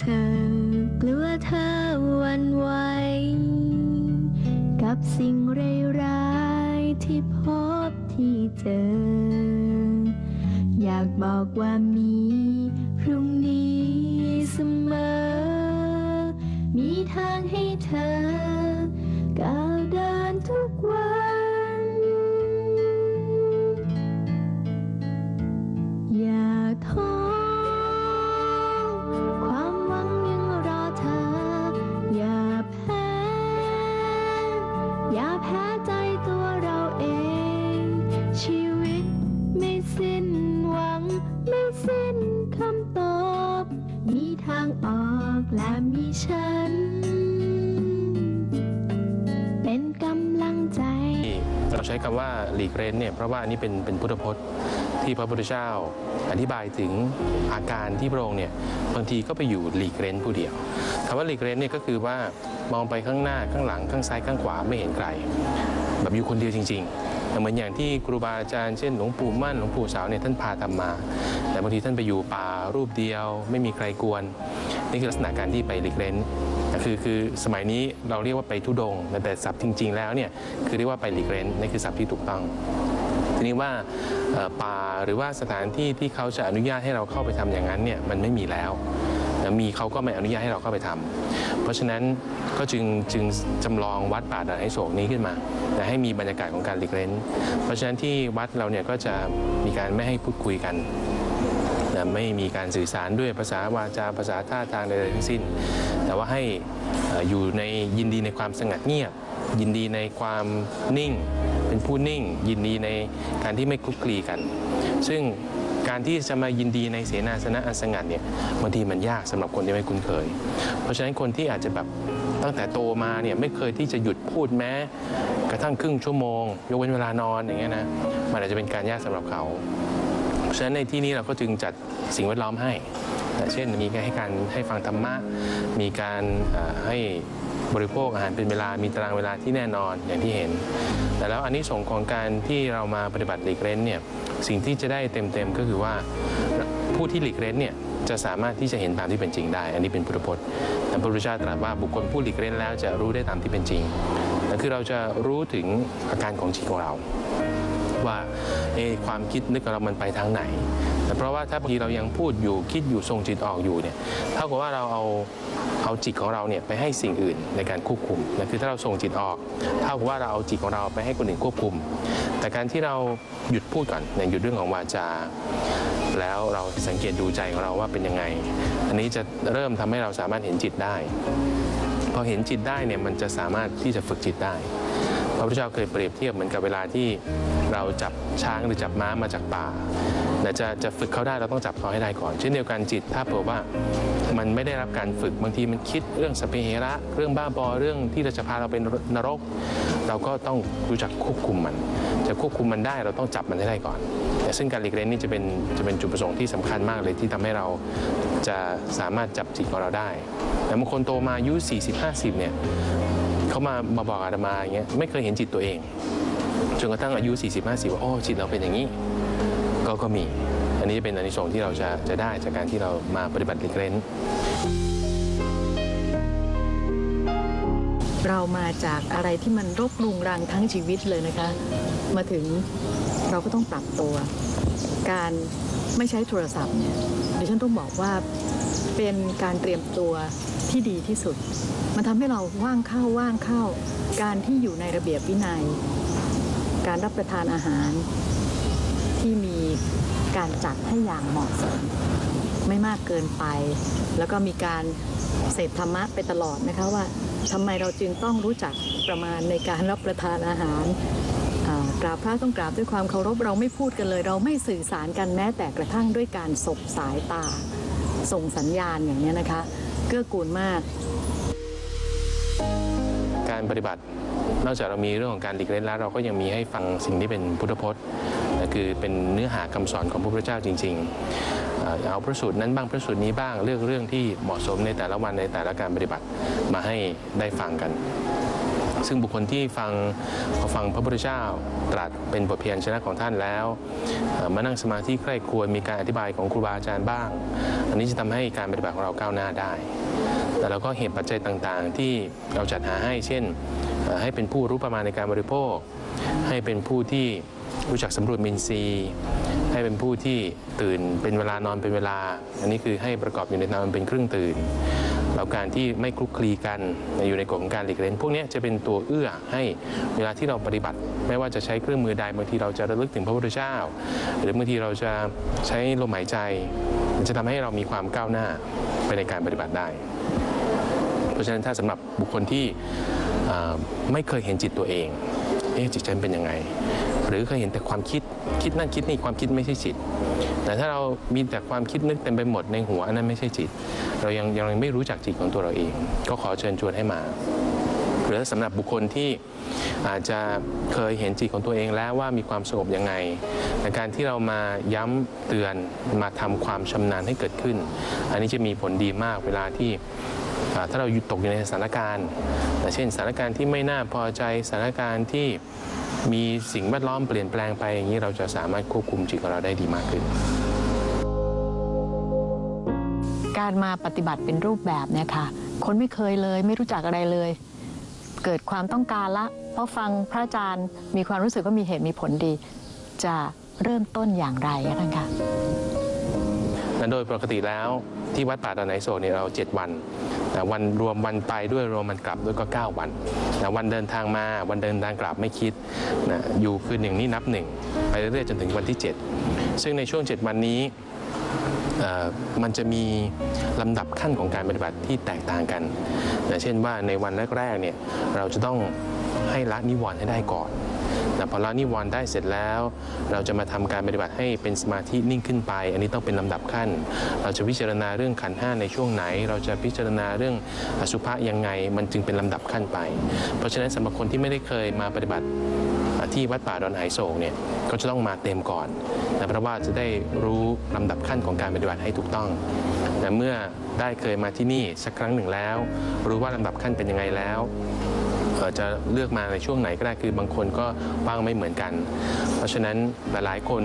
เธอกลัวเธอวันไหวกับสิ่งร้ายๆที่พบที่เจอ อยากบอกว่ามีพรุ่งนี้เสมอ มีทางให้เธอ มีทางออกและมีฉัน เป็นกำลังใจ เราใช้คำว่าหลีกเร้นเนี่ยเพราะว่าอันนี้เป็นเป็นพุทธพจน์ที่พระพุทธเจ้าอธิบายถึงอาการที่พระองค์เนี่ยบางทีก็ไปอยู่หลีกเร้นผู้เดียวคำว่าหลีกเร้นเนี่ยก็คือว่ามองไปข้างหน้าข้างหลังข้างซ้ายข้างขวาไม่เห็นไกล แบบอยู่คนเดียวจริงๆเหมือนอย่างที่ครูบาอาจารย์เช่นหลวงปู่มั่นหลวงปู่สาวเนี่ยท่านพาทำมา แต่บางทีท่านไปอยู่ป่ารูปเดียว ไม่มีใครกวน นี่คือลักษณะการที่ไปหลีกเร้นคือคือสมัยนี้เราเรียกว่าไปทุดงแต่ศัพท์จริง ๆ แล้วเนี่ยคือเรียกว่าไปหลีกเร้นนี่คือศัพท์ที่ถูกต้องทีนี้ว่าป่าหรือว่าสถานที่ที่เขาจะอนุญาตให้เราเข้าไปทำอย่างนั้นเนี่ยมันไม่มีแล้ว มีเขาก็ไม่อนุญาตให้เราเข้าไปทำเพราะฉะนั้นก็จึงจึงจำลองวัดป่าดอนไอโศกนี้ขึ้นมา แต่ให้มีบรรยากาศของการหลีกเร้นเพราะฉะนั้นที่วัดเราเนี่ยก็จะมีการไม่ให้พูดคุยกันนะไม่มีการสื่อสารด้วยภาษาวาจาภาษาท่าทางใดๆทั้งสิ้น แต่ว่าให้เอ่ออยู่ในยินดีในความสงัดเงียบ ยินดีในความนิ่ง เป็นผู้นิ่ง ยินดีในการที่ไม่คลุกคลีกัน ซึ่ง การที่จะมายินดีในเสนาสนะอันสงัดเนี่ยบางทีมันยากสำหรับคนที่ไม่คุ้นเคย เพราะฉะนั้นคนที่อาจจะแบบตั้งแต่โตมาเนี่ยไม่เคยที่จะหยุดพูดแม้ กระทั่งครึ่งชั่วโมง ยกเว้นเวลานอนอย่างเงี้ยนะมันอาจจะเป็นการยากสำหรับเขาเพราะฉะนั้นในที่นี้เราก็จึงจัดสิ่งแวดล้อมให้ เช่นมีการให้การให้ฟังธรรมะ มีการให้ บริโภคอาหารเป็นเวลามีตารางเวลาที่แน่นอนอย่างที่เห็น แต่แล้วอันนี้ส่งของการที่เรามาปฏิบัติหลีกเร้นเนี่ยสิ่งที่จะได้เต็มๆก็คือว่าผู้ที่หลีกเร้นเนี่ยจะสามารถที่จะเห็นตามที่เป็นจริงได้ อันนี้เป็นพุทธพจน์แต่พระพุทธเจ้าตรัสว่าบุคคลผู้หลีกเร้นแล้วจะรู้ได้ตามที่เป็นจริงนั่นคือเราจะรู้ถึงอาการของจิตของเรา ว่าความคิดนึกของเรามันไปทางไหน แต่เพราะว่าถ้าบางทีเรายังพูดอยู่คิดอยู่ทรงจิตออกอยู่เนี่ยเท่ากับว่าเราเอาเอาจิตของเราเนี่ยไปให้สิ่งอื่นในการควบคุมนะคือถ้าเราส่งจิตออก เท่ากับว่าเราเอาจิตของเราไปให้คนอื่นควบคุม แต่การที่เราหยุดพูดก่อนอย่างหยุดเรื่องของวาจา แล้วเราสังเกตดูใจของเราว่าเป็นยังไง อันนี้จะเริ่มทำให้เราสามารถเห็นจิตได้ พอเห็นจิตได้เนี่ยมันจะสามารถที่จะฝึกจิตได้พระพุทธเจ้าเคยเปรียบเทียบเหมือนกับเวลาที่เราจับช้างหรือจับม้ามาจากป่า แต่จะจะฝึกเขาได้เราต้องจับเขาให้ได้ก่อน เช่นเดียวกันจิตถ้าเผื่อว่ามันไม่ได้รับการฝึกบางทีมันคิดเรื่องสเปเหระเรื่องบ้าบอเรื่องที่เราจะพาเราเป็นนรก เราก็ต้องรู้จักควบคุมมัน จะควบคุมมันได้เราต้องจับมันให้ได้ก่อน แต่ซึ่งการหลีกเล่นนี่จะเป็นจะเป็นจุดประสงค์ที่สำคัญมากเลยที่ทำให้เราจะสามารถจับจิตของเราได้ แต่บางคนโตมาอายุ 40-50 เนี่ยเขามามาบอกอาตมาอย่างเงี้ยไม่เคยเห็นจิตตัวเองจนกระทั่งอายุ 40 50 ว่าโอ้จิตเราเป็นอย่างนี้ ก็ก็มี อันนี้เป็นอานิสงส์ที่เราจะจะได้จากการที่เรามาปฏิบัติหลีกเล่นเรามาจากอะไรที่มันรกรุงรังทั้งชีวิตเลยนะคะ มาถึงเราก็ต้องปรับตัว การไม่ใช้โทรศัพท์เนี่ยดิฉันต้องบอกว่าเป็นการเตรียมตัวที่ดีที่สุด มันทำให้เราว่างเข้าว่างเข้า การที่อยู่ในระเบียบวินัย การรับประทานอาหาร ที่มีการจัดให้อย่างเหมาะสม ไม่มากเกินไป แล้วก็มีการเสพธรรมะไปตลอดนะคะว่าทำไมเราจึงต้องรู้จักประมาณในการรับประทานอาหารกราบพระต้องกราบด้วยความเคารพเราไม่พูดกันเลย เราไม่สื่อสารกันแม้แต่กระทั่งด้วยการสบสายตา ส่งสัญญาณอย่างนี้นะคะ เกื้อกูลมาก การปฏิบัติ นอกจากเรามีเรื่องของการหลีกเล่นแล้ว เราก็ยังมีให้ฟังสิ่งที่เป็นพุทธพจน์ คือเป็นเนื้อหาคำสอนของพระพุทธเจ้าจริง ๆ เอาพระสูตรนั้นบ้างพระสูตรนี้บ้างเลือกเรื่องที่เหมาะสมในแต่ละวันในแต่ละการปฏิบัติมาให้ได้ฟังกันซึ่งบุคคลที่ฟังพอฟังพระพุทธเจ้าตรัสเป็นบทเพียรชนะของท่านแล้ว มานั่งสมาธิใคร่ควญมีการอธิบายของครูบาอาจารย์บ้าง อันนี้จะทำให้การปฏิบัติของเราก้าวหน้าได้ แต่เราก็เหตุปัจจัยต่างๆ ที่เราจัดหาให้เช่น ให้เป็นผู้รู้ประมาณในการบริโภค ให้เป็นผู้ที่รู้จักสำรวจมินทรีให้เป็นผู้ที่ตื่นเป็นเวลานอนเป็นเวลา อันนี้คือให้ประกอบอยู่ในนามเป็นครึ่งตื่นแล้วการที่ไม่คลุกคลีกันอยู่ในกฎของการหลีกเล่นพวกนี้จะเป็นตัวเอื้อให้เวลาที่เราปฏิบัติ ไม่ว่าจะใช้เครื่องมือใดบางทีเราจะระลึกถึงพระพุทธเจ้า หรือบางทีเราจะใช้ลมหายใจ มันจะทำให้เรามีความก้าวหน้าไปในการปฏิบัติได้ เพราะฉะนั้นถ้าสำหรับบุคคลที่ ไม่เคยเห็นจิตตัวเอง เอ๊ะจิตฉันเป็นยังไง หรือเคยเห็นแต่ความคิดคิดนั่นคิดนี่ความคิดไม่ใช่จิต แต่ถ้าเรามีแต่ความคิดนึกเต็มไปหมดในหัวอันนั้นไม่ใช่จิต เรายังยังไม่รู้จักจิตของตัวเราเอง ก็ขอเชิญชวนให้มา หรือสำหรับบุคคลที่อาจจะเคยเห็นจิตของตัวเองแล้วว่ามีความสงบยังไงในการที่เรามาย้ำเตือนมาทำความชำนาญให้เกิดขึ้น อันนี้จะมีผลดีมากเวลาที่ ถ้าเราอยู่ตกอยู่ในสถานการณ์แต่เช่นสถานการณ์ที่ไม่น่าพอใจสถานการณ์ที่มีสิ่งแวดล้อมเปลี่ยนแปลงไปอย่างนี้เราจะสามารถควบคุมจิตของเราได้ดีมากขึ้น การมาปฏิบัติเป็นรูปแบบเนี่ยค่ะคนไม่เคยเลยไม่รู้จักอะไรเลย เกิดความต้องการละ เพราะฟังพระอาจารย์มีความรู้สึกว่ามีเหตุมีผลดี จะเริ่มต้นอย่างไรอะท่านคะและโดยปกติแล้วที่วัดป่าดอนไหนโศกเนี่ยเรา 7 วัน แต่วันรวมวันไปด้วยรวมวันกลับด้วยก็ 9 วันแต่วันเดินทางมาวันเดินทางกลับไม่คิดนะอยู่คืนหนึ่งนี่นับหนึ่งไปเรื่อยๆจนถึงวันที่ 7 ซึ่งในช่วง 7 วันนี้มันจะมีลำดับขั้นของการปฏิบัติที่แตกต่างกันนะเช่นว่าในวันแรกๆเนี่ยเราจะต้องให้ละนิวรณ์ให้ได้ก่อน แต่พอละนิวรณ์ได้เสร็จแล้ว เราจะมาทำการปฏิบัติให้เป็นสมาธินิ่งขึ้นไป อันนี้ต้องเป็นลำดับขั้น เราจะพิจารณาเรื่องขันห้าในช่วงไหน เราจะพิจารณาเรื่องอสุภะยังไง มันจึงเป็นลำดับขั้นไป เพราะฉะนั้นสำหรับคนที่ไม่ได้เคยมาปฏิบัติที่วัดป่าดอนไหโศกเนี่ยก็จะต้องมาเต็มก่อนนะเพราะว่าจะได้รู้ลำดับขั้นของการปฏิบัติให้ถูกต้องแต่เมื่อได้เคยมาที่นี่สักครั้งหนึ่งแล้ว รู้ว่าลำดับขั้นเป็นยังไงแล้ว จะเลือกมาในช่วงไหนก็ได้คือบางคนก็ว่างไม่เหมือนกัน เพราะฉะนั้นหลายๆคน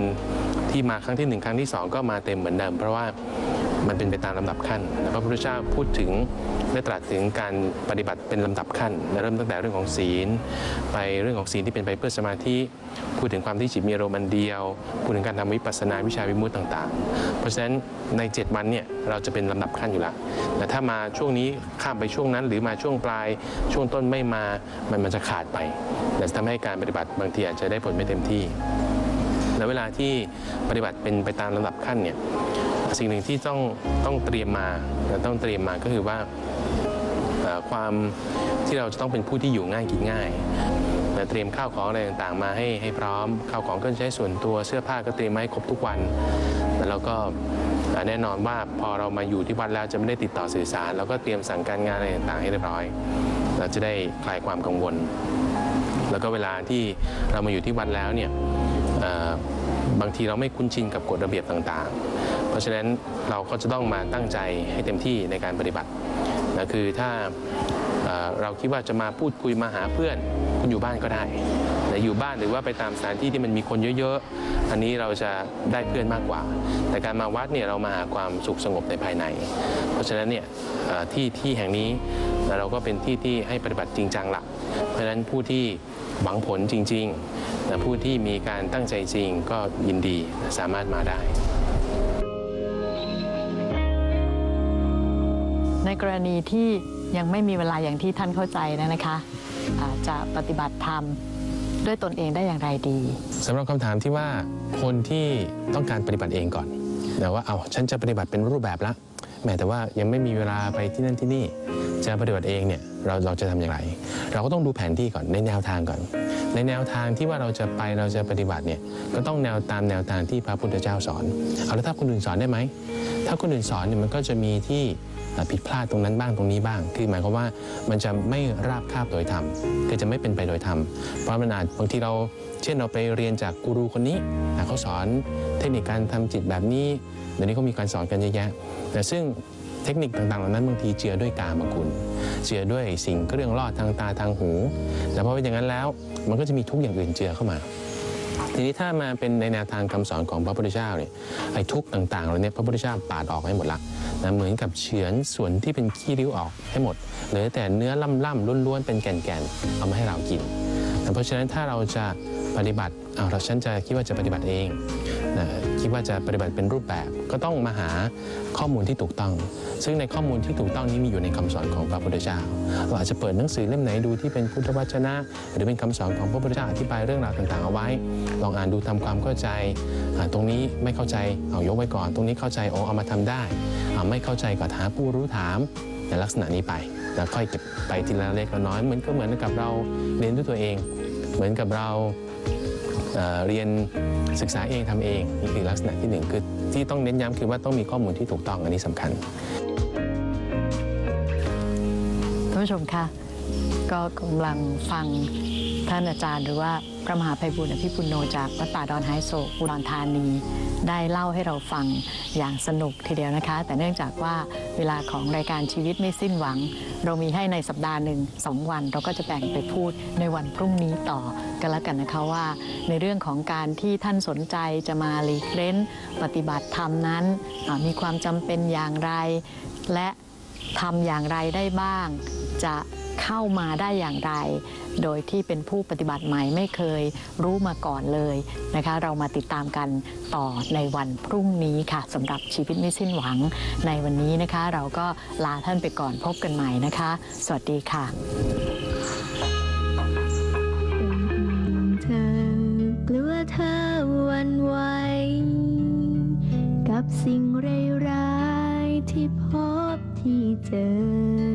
ที่มาครั้งที่หนึ่งครั้งที่สองก็มาเต็มเหมือนเดิมเพราะว่า มันเป็นไปตามลำดับขั้นพระพุทธเจ้าพูดถึงได้ตรัสถึงการปฏิบัติเป็นลำดับขั้น เริ่มตั้งแต่เรื่องของศีล ไปเรื่องของศีลที่เป็นไปเพื่อสมาธิพูดถึงความที่จิตมีอารมณ์อันเดียว พูดถึงการทำวิปัสสนาวิชาวิมุตติต่างๆ เพราะฉะนั้นใน 7 วันเนี่ยเราจะเป็นลำดับขั้นอยู่แล้วแต่ถ้ามาช่วงนี้ข้ามไปช่วงนั้น หรือมาช่วงปลายช่วงต้นไม่มามันมันจะขาดไปแต่จะทำให้การปฏิบัติบางทีอาจจะได้ผลไม่เต็มที่แล้วเวลาที่ปฏิบัติเป็นไปตามลำดับขั้นเนี่ย สิ่งหนึ่งที่ต้องต้องเตรียมมาต้องเตรียมมาก็คือว่าความที่เราจะต้องเป็นผู้ที่อยู่ง่ายกินง่ายเตรียมข้าวของอะไรต่างๆ มาให้ให้พร้อมข้าวของก็ใช้ส่วนตัวเสื้อผ้าก็เตรียมมาให้ครบทุกวันแล้วก็แน่นอนว่าพอเรามาอยู่ที่วัดแล้วจะไม่ได้ติดต่อสื่อสารเราก็เตรียมสั่งการงานอะไรต่างๆให้เรียบร้อย เราจะได้คลายความกังวล แล้วก็เวลาที่เรามาอยู่ที่วัดแล้วเนี่ยบางทีเราไม่คุ้นชินกับกฎระเบียบต่างๆ ราะฉะนั้นเราก็จะต้องมาตั้งใจให้เต็มที่ในการปฏิบัตินะคือถ้าเเราคิดว่าจะมาพูดคุยมาหาเพื่อนคุณอยู่บ้านก็ได้แต่อยู่บ้านหรือว่าไปตามสถานที่ที่มันมีคนเยอะๆ อันนี้เราจะได้เพื่อนมากกว่า แต่การมาวัดเนี่ยเรามาหาความสุขสงบในภายใน เพราะฉะนั้นเนี่ยที่ที่แห่งนี้เราก็เป็นที่ที่ให้ปฏิบัติจริงจังละเพราะฉะนั้นผู้ที่หวังผลจริงๆผู้ที่มีการตั้งใจจริงก็ยินดีสามารถมาได้ ในกรณีที่ยังไม่มีเวลาอย่างที่ท่านเข้าใจนะนะคะอาจจะปฏิบัติธรรมด้วยตนเองได้อย่างไรดีสำหรับคำถามที่ว่าคนที่ต้องการปฏิบัติเองก่อนแต่ว่าเอาฉันจะปฏิบัติเป็นรูปแบบละแม้แต่ว่ายังไม่มีเวลาไปที่นั่นที่นี่ จะปฏิบัติเองเนี่ยเราเราจะทำอย่างไร เราก็ต้องดูแผนที่ก่อนในแนวทางก่อน ในแนวทางที่ว่าเราจะไปเราจะปฏิบัติเนี่ยก็ต้องแนวตามแนวทางที่พระพุทธเจ้าสอนเอาแล้วถ้าคนอื่นสอนได้ไหมถ้าคนอื่นสอนเนี่ยมันก็จะมีที่ ผิดพลาดตรงนั้นบ้างตรงนี้บ้าง คือหมายความว่ามันจะไม่ราบคาบโดยธรรมคือจะไม่เป็นไปโดยธรรมเพราะมันอาจบางทีเรา เช่นเราไปเรียนจากกูรูคนนี้เขาสอนเทคนิคการทำจิตแบบนี้เดี๋ยวนี้เขามีการสอนกันเยอะแยะ แต่ซึ่งเทคนิคต่างๆเหล่านั้นบางทีเจือด้วยกามคุณ เจือด้วยสิ่งเครื่องลอดทางตาทางหู แต่พอเป็นอย่างนั้นแล้วมันก็จะมีทุกอย่างอื่นเจือเข้ามา ทีนี้ถ้ามาเป็นในแนวทางคำสอนของพระพุทธเจ้าเนี่ยไอ้ทุกข์ต่างๆเหล่านี้พระพุทธเจ้าปาดออกให้หมดละนะเหมือนกับเฉือนส่วนที่เป็นขี้ริ้วออกให้หมดเหลือแต่เนื้อล่ำๆล้วนๆเป็นแก่นๆเอามาให้เรากิน เพราะฉะนั้นถ้าเราจะปฏิบัติเอาเราฉันจะคิดว่าจะปฏิบัติเอง คิดว่าจะปฏิบัติเป็นรูปแบบ ก็ต้องมาหาข้อมูลที่ถูกต้อง ซึ่งในข้อมูลที่ถูกต้องนี้มีอยู่ในคำสอนของพระพุทธเจ้าเราอาจจะเปิดหนังสือเล่มไหนดูที่เป็นพุทธวจนะ หรือเป็นคำสอนของพระพุทธเจ้าอธิบายเรื่องราวต่างๆเอาไว้ ลองอ่านดูทำความเข้าใจตรงนี้ไม่เข้าใจเอายกไว้ก่อน ตรงนี้เข้าใจโอ้เอามาทำได้อ่าไม่เข้าใจก็หาผู้รู้ถามในลักษณะนี้ไปแล้วค่อยเก็บไปทีละเล็กละน้อยเหมือนก็เหมือนกับเราเรียนด้วยตัวเอง เหมือนกับเราเเรียน ศึกษาเองทำเองนี่คือลักษณะที่หนึ่งคือที่ต้องเน้นย้ำคือว่าต้องมีข้อมูลที่ถูกต้องอันนี้สำคัญท่านผู้ชมคะก็กำลังฟังท่านอาจารย์ หรือว่าพระมหาภัยบุญอภิปุโนจากวัดป่าดอนไฮโซอุดรธานี ได้เล่าให้เราฟังอย่างสนุกทีเดียวนะคะ แต่เนื่องจากว่าเวลาของรายการชีวิตไม่สิ้นหวัง เรามีให้ในสัปดาห์หนึ่งสองวัน เราก็จะแบ่งไปพูดในวันพรุ่งนี้ต่อกันแล้วกันนะคะว่า ในเรื่องของการที่ท่านสนใจจะมาหลีกเล้นปฏิบัติธรรมนั้นมีความจำเป็นอย่างไร และทำอย่างไรได้บ้างจะ เข้ามาได้อย่างไร โดยที่เป็นผู้ปฏิบัติใหม่ไม่เคยรู้มาก่อนเลยนะคะ เรามาติดตามกันต่อในวันพรุ่งนี้ค่ะสำหรับชีวิตไม่สิ้นหวังในวันนี้นะคะ เราก็ลาท่านไปก่อนพบกันใหม่นะคะ สวัสดีค่ะกลัวเธอวันไหวกับสิ่งร้ายที่พบที่เจอ